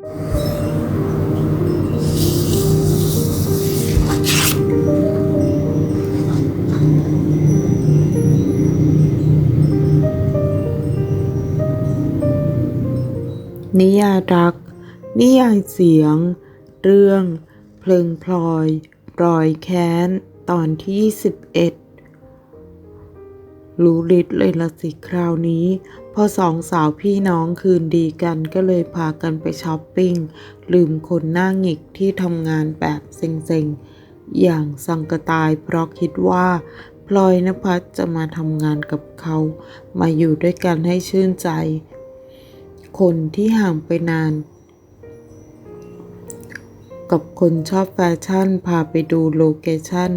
นิยายรัก นิยายเสียง เรื่อง เพลิงพลอย รอยแค้น ตอนที่ 11 รู้ฤทธิ์เลยละสิคราวนี้ พอสองสาวพี่น้องคืนดีกันก็เลยพากันไปช้อปปิ้ง ลืมคนหน้าหงิกที่ทำงานแบบเซ็งๆ อย่างสังกตายเพราะคิดว่าพลอยนภัสจะมาทำงานกับเขา มาอยู่ด้วยกันให้ชื่นใจ คนที่ห่างไปนานกับคนชอบแฟชั่นพาไปดูโลเคชั่น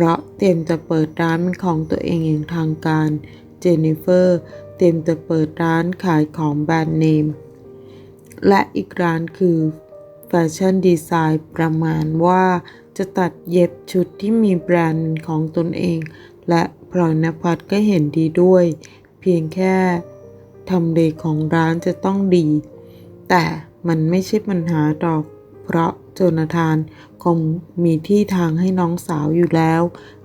เพราะเตรียมจะเปิดร้านเป็นของตัวเองอย่างทางการ เจนนิเฟอร์เตรียมจะเปิดร้านขายของแบรนด์เนม และอีกร้านคือแฟชั่นดีไซน์ประมาณว่าจะตัดเย็บชุดที่มีแบรนด์ของตนเอง และพลอยนภัสก็เห็นดีด้วย เพียงแค่ทำเลของร้านจะต้องดี แต่มันไม่ใช่ปัญหาหรอก เพราะโจนาธานคงมีที่ทางให้น้องสาวอยู่แล้ว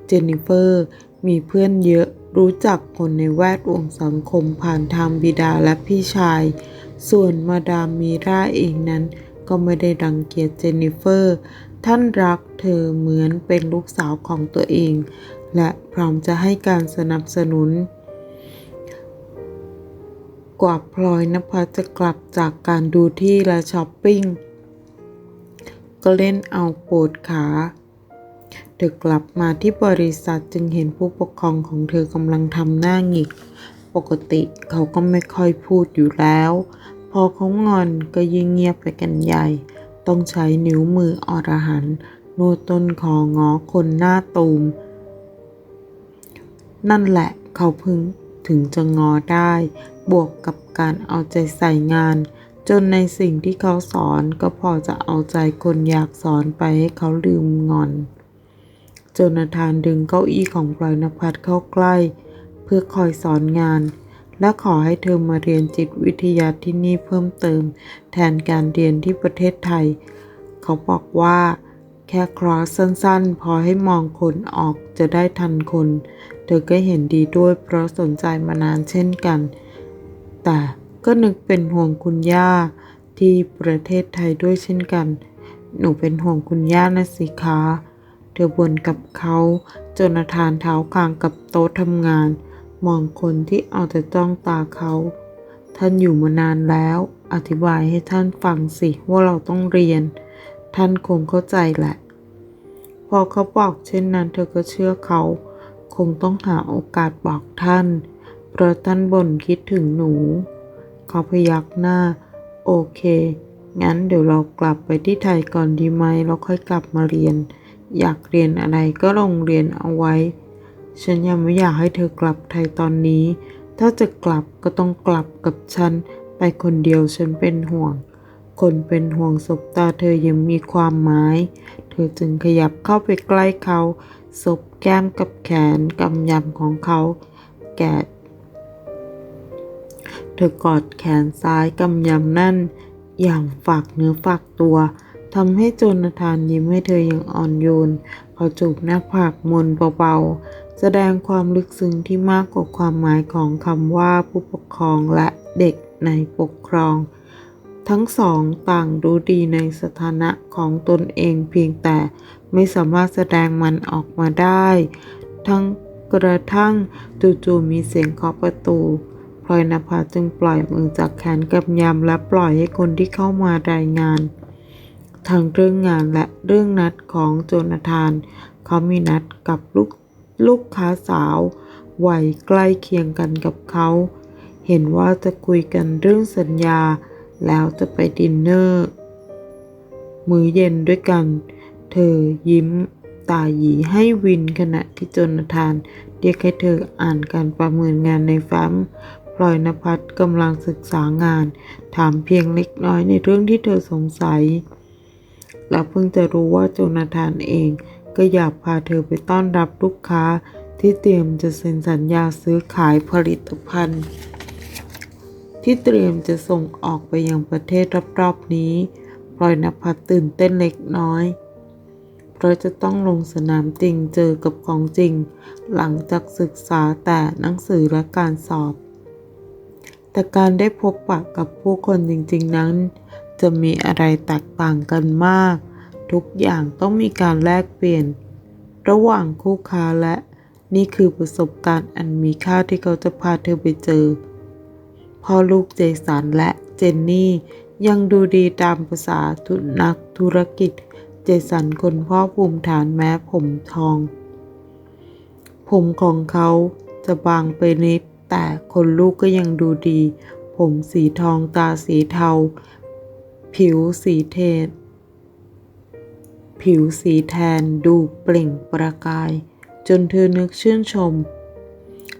เจนนิเฟอร์มีเพื่อนเยอะรู้จักคนในแวดวงสังคมผ่านทางบิดาและพี่ชาย ส่วนมาดามมีราเองนั้นก็ไม่ได้รังเกียจเจนนิเฟอร์ ท่านรักเธอเหมือนเป็นลูกสาวของตัวเอง และพร้อมจะให้การสนับสนุน กว่าพลอยนภัสจะกลับจากการดูที่และช้อปปิ้ง ก็เล่นเอาปวดขาเธอกลับมาที่บริษัทจึงเห็นผู้ปกครองของเธอกำลังทำหน้าหงิก ปกติเขาก็ไม่ค่อยพูดอยู่แล้ว พอเขางอนก็ยิ่งเงียบไปกันใหญ่ ต้องใช้นิ้วมืออรหันต์นวดต้นคองอคนหน้าตูม นั่นแหละเขาพึงถึงจะงอได้ บวกกับการเอาใจใส่งาน จนในสิ่งที่เขาสอนก็พอจะเอาใจคนอยากสอนไปให้เขาลืมงอน โจนาธานดึงเก้าอี้ของพลอยนภัสเข้าใกล้ เพื่อคอยสอนงาน และขอให้เธอมาเรียนจิตวิทยาที่นี่เพิ่มเติม แทนการเรียนที่ประเทศไทย เขาบอกว่า แค่คลอสสั้นๆ พอให้มองคนออกจะได้ทันคน เธอก็เห็นดีด้วยเพราะสนใจมานานเช่นกัน แต่ ก็นึกเป็นห่วงคุณย่าที่ประเทศไทยด้วยเช่นกัน หนูเป็นห่วงคุณย่านะสิคะ เธอบ่นกับเขาจนทานเท้าคางกับโต๊ะทำงาน มองคนที่เอาแต่จ้องตาเขา ท่านอยู่มานานแล้ว อธิบายให้ท่านฟังสิว่าเราต้องเรียน ท่านคงเข้าใจแหละ พอเขาบอกเช่นนั้น เธอก็เชื่อเขา คงต้องหาโอกาสบอกท่าน เพราะท่านบ่นคิดถึงหนู เขาพยักหน้า โอเค งั้นเดี๋ยวเรากลับไปที่ไทยก่อนดีไหมแล้วค่อยกลับมาเรียน อยากเรียนอะไรก็ลงเรียนเอาไว้ ฉันยังไม่อยากให้เธอกลับไทยตอนนี้ ถ้าจะกลับก็ต้องกลับกับฉัน ไปคนเดียวฉันเป็นห่วง คนเป็นห่วงศบตาเธอยังมีความหมาย เธอจึงขยับเข้าไปใกล้เขาศบแก้มกับแขนกำยำของเขา แก เธอกอดแขนซ้ายกำยำนั่น อย่างฝากเนื้อฝากตัวทำให้โจนาธานยิ้มให้เธออย่างอ่อนโยนเขาจูบหน้าผากมนเบาๆ แสดงความลึกซึ้งที่มากกว่าความหมายของคำว่าผู้ปกครองและเด็กในปกครอง ทั้งสองต่างรู้ดีในสถานะของตนเองเพียงแต่ไม่สามารถแสดงมันออกมาได้ ทั้งกระทั่งจู่ๆมีเสียงเคาะประตู พลอยนภาจึงปล่อยมือจากแขนกำยำและปล่อยให้คนที่เข้ามารายงานทั้งเรื่องงานและเรื่องนัดของโจนาธาน เขามีนัดกับลูกลูกค้าสาววัยใกล้เคียงกันกับเขา เห็นว่าจะคุยกันเรื่องสัญญา แล้วจะไปดินเนอร์ มื้อเย็นด้วยกัน เธอยิ้มตาหยีให้วินขณะที่โจนาธานเรียกให้เธออ่านการประเมินงานในแฟ้ม พลอยนภัสกำลังศึกษางาน ถามเพียงเล็กน้อยในเรื่องที่เธอสงสัย และเพิ่งจะรู้ว่าโจนาธานเอง ก็อยากพาเธอไปต้อนรับลูกค้าที่เตรียมจะเซ็นสัญญาซื้อขายผลิตภัณฑ์ ที่เตรียมจะส่งออกไปยังประเทศรอบๆนี้พลอยนภัสตื่นเต้นเล็กน้อยเพราะจะต้องลงสนามจริงเจอกับของจริง หลังจากศึกษาแต่หนังสือและการสอบ แต่การได้พบปะกับผู้คนจริงๆนั้น จะมีอะไรแตกต่างกันมาก ทุกอย่างต้องมีการแลกเปลี่ยน ระหว่างคู่ค้าและนี่คือประสบการณ์อันมีค่าที่เขาจะพาเธอไปเจอ พ่อลูกเจสันและเจนนี่ยังดูดีตามภาษาทุนักธุรกิจ เจสันคนพ่อภูมิฐานแม้ผมทอง ผมของเขาจะบางไปนิด แต่คนลูกก็ยังดูดี ผมสีทองตาสีเทา ผิวสีเทนผิวสีแทนดูเปล่งประกาย จนเธอนึกชื่นชม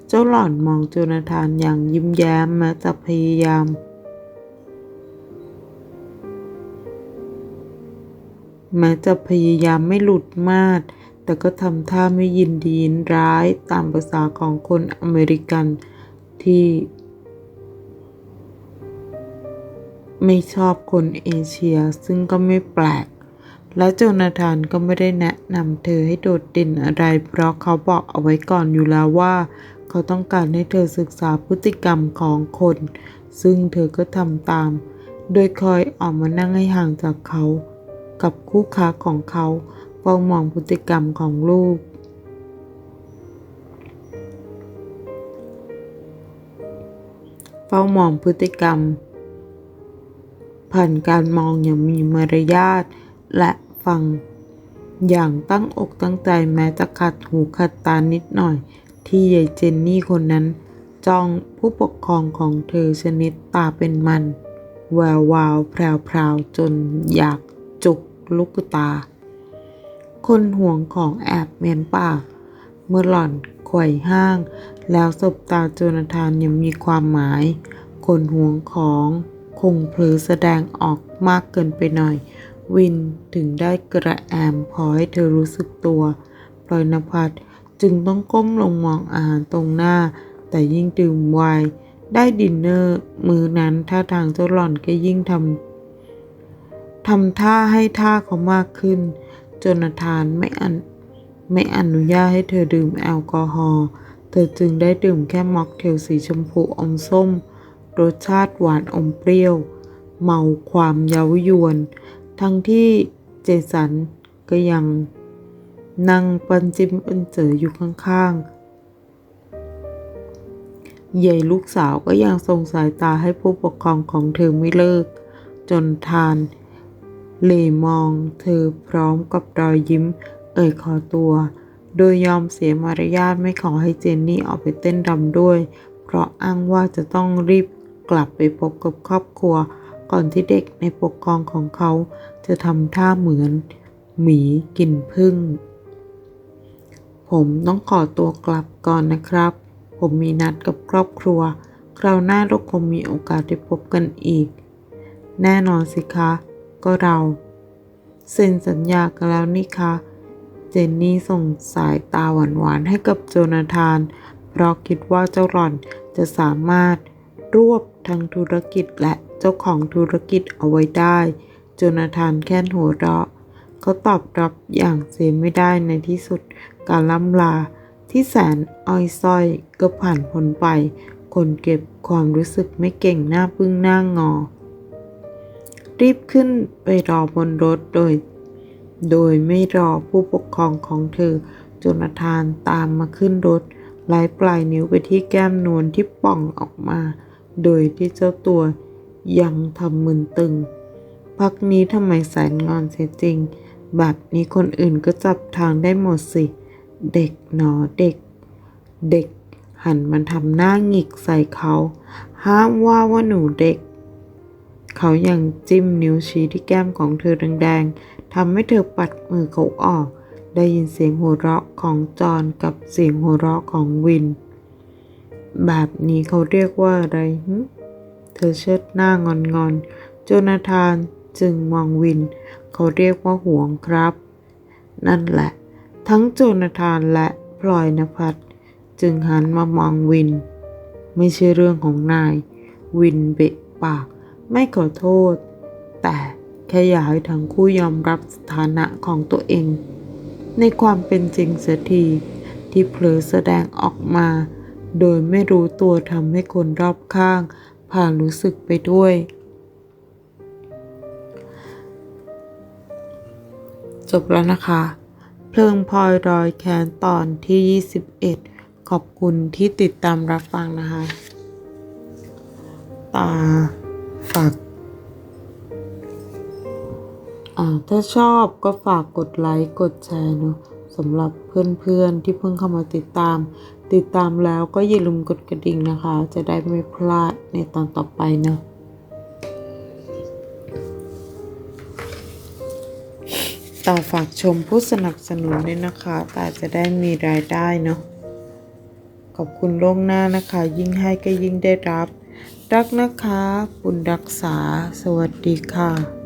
เจ้าหล่อนมองโจนาธานอย่างยิ้มแย้มแม้จะพยายาม แม้จะพยายามไม่หลุดมากแต่ก็ทำท่าไม่ยินดียินร้ายตามภาษาของคนอเมริกัน ที่ ไม่ชอบคนเอเชียซึ่งก็ไม่แปลก และโจนาธานก็ไม่ได้แนะนำเธอให้โดดเด่นอะไร เพราะเขาบอกเอาไว้ก่อนอยู่แล้วว่า เขาต้องการให้เธอศึกษาพฤติกรรมของคน ซึ่งเธอก็ทำตาม โดยคอยออกมานั่งให้ห่างจากเขา กับคู่ค้าของเขาเฝ้ามองพฤติกรรมของลูก ฝ้ามองพฤติกรรม ผ่านการมองอย่างมีมารยาทและฟัง อย่างตั้งอกตั้งใจแม้จะขัดหูขัดตานิดหน่อย ที่ยายเจนนี่คนนั้น จ้องผู้ปกครองของเธอชนิดตาเป็นมัน แวววาวแพรวๆจนอยากจุกลูกตา คนห่วงของแอบเมียนปากเมื่อหล่อน ขว่ห้าง แล้วสบตาโจนาธานยังมีความหมายคนห่วงของคงเผลอแสดงออกมากเกินไปหน่อย วินถึงได้กระแอมพอให้เธอรู้สึกตัวพลอยนภัสจึงต้องก้มลงมองอาหารตรงหน้า แต่ยิ่งดื่มไวน์ได้ดินเนอร์มือนั้นท่าทางเจ้าหล่อนก็ยิ่งทำทำท่าให้ท่าเขามากขึ้นโจนาธานไม่อัน ไม่อนุญาตให้เธอดื่มแอลกอฮอล์ เธอจึงได้ดื่มแค่ม็อกเทลสีชมพูอมส้ม รสชาติหวานอมเปรี้ยว เมาความเย้ายวน ทั้งที่เจสันก็ยังนั่งปันจิ้มปันเจออยู่ข้างๆยายลูกสาวก็ยังส่งสายตาให้ผู้ปกครองของเธอไม่เลิก จนทานเหลมองเธอพร้อมกับรอยยิ้ม เอ่ยขอตัว โดยยอมเสียมารยาทไม่ขอให้เจนนี่ออกไปเต้นรำด้วย เพราะอ้างว่าจะต้องรีบกลับไปพบกับครอบครัว ก่อนที่เด็กในปกครองของเขา จะทำท่าเหมือน หมีกินพึ่ง ผมต้องขอตัวกลับก่อนนะครับ ผมมีนัดกับครอบครัว คราวหน้าเราคงมีโอกาสได้พบกันอีก แน่นอนสิคะ ก็เรา เซ็นสัญญากันแล้วนี่คะ เจนนี่ส่งสายตาหวานๆให้กับโจนาธาน เพราะคิดว่าเจ้าหล่อนจะสามารถรวบทั้งธุรกิจและเจ้าของธุรกิจเอาไว้ได้ โจนาธานแค่นหัวเราะเขาตอบรับอย่างเสียไม่ได้ในที่สุดการล่ำลาที่แสนอ้อยส้อยก็ผ่านพ้นไป คนเก็บความรู้สึกไม่เก่งหน้าพึ่งหน้างอ รีบขึ้นไปรอบนรถโดย โดยไม่รอผู้ปกครองของเธอจนาธานตามมาขึ้นรถไล่ปลายนิ้วไปที่แก้มนวลที่ป่องออกมา โดยที่เจ้าตัวยังทำมึนตึง พักนี้ทำไมแสนงอนเสียจริง แบบนี้คนอื่นก็จับทางได้หมดสิ เด็กหนอเด็ก เด็ก หันมาทำหน้าหงิกใส่เขา ห้ามว่าว่าหนูเด็ก เขายังจิ้มนิ้วชี้ที่แก้มของเธอแดงๆ ทำให้เธอปัดมือเขาออก ได้ยินเสียงหัวเราะของจอนกับเสียงหัวเราะของวิน แบบนี้เขาเรียกว่าอะไร เธอเชิดหน้างอนๆโจนาธานจึงมองวิน เขาเรียกว่าห่วงครับ นั่นแหละ ทั้งโจนาธานและพลอยนภัสจึงหันมามองวิน ไม่ใช่เรื่องของนาย วินเบะปาก ไม่ขอโทษ แต่ แค่อยากให้ทั้งคู่ยอมรับสถานะของตัวเอง ในความเป็นจริงเสียทีที่เผลอแสดงออกมา โดยไม่รู้ตัวทำให้คนรอบข้างผ่านรู้สึกไปด้วย จบแล้วนะคะ เพลิงพลอยรอยแค้นตอนที่ 21 ขอบคุณที่ติดตามรับฟังนะคะ ตาฝาก ถ้าชอบก็ฝากกดไลค์กดแชร์เนาะสำหรับเพื่อนๆที่เพิ่งเข้ามาติดตาม ติดตามแล้วก็อย่าลืมกดกระดิ่งนะคะ จะได้ไม่พลาดในตอนต่อไปเนาะต่อฝากชมผู้สนับสนุนด้วยนะคะแต่จะได้มีรายได้เนาะขอบคุณล่วงหน้านะคะ ยิ่งให้ก็ยิ่งได้รับ รักนะคะ บุญรักษา สวัสดีค่ะ